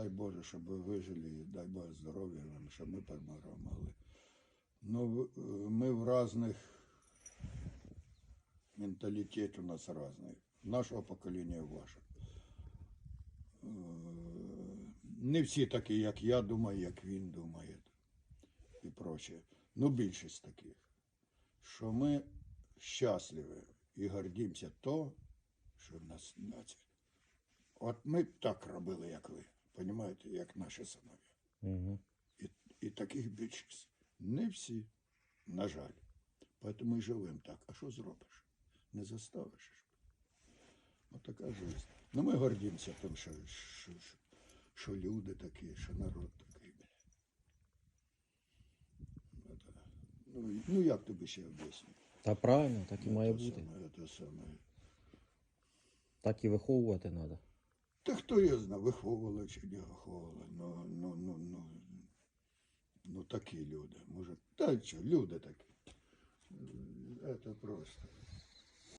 дай Боже, щоб ви вижили, дай Боже здоров'я вам, щоб ми перемогли. Ну, ми в різних менталітет у нас різний. Нашого покоління і вашого. Е, Не всі такі, як я думаю, як він думає. І прочее. Ну, більшість таких. Що ми щасливі і гордимося то, що в нас нація. От ми б так робили, як ви. Понімаєте, як наші синові. Угу. І, і таких більшість. Не всі, на жаль. Тому і живемо так. А що зробиш? Не заставиш. ж. От така життя. Ну ми гордимося тим, що, що, що, що люди такі, що народ такий. Ну. Ну, ну як тобі ще об'яснити? Та правильно, так і має бути. саме, це саме. Так і виховувати треба. Та хто я знав, виховувала чи не виховувала. Ну, ну, ну, ну, ну такі люди. Може, та що, люди такі. Це просто.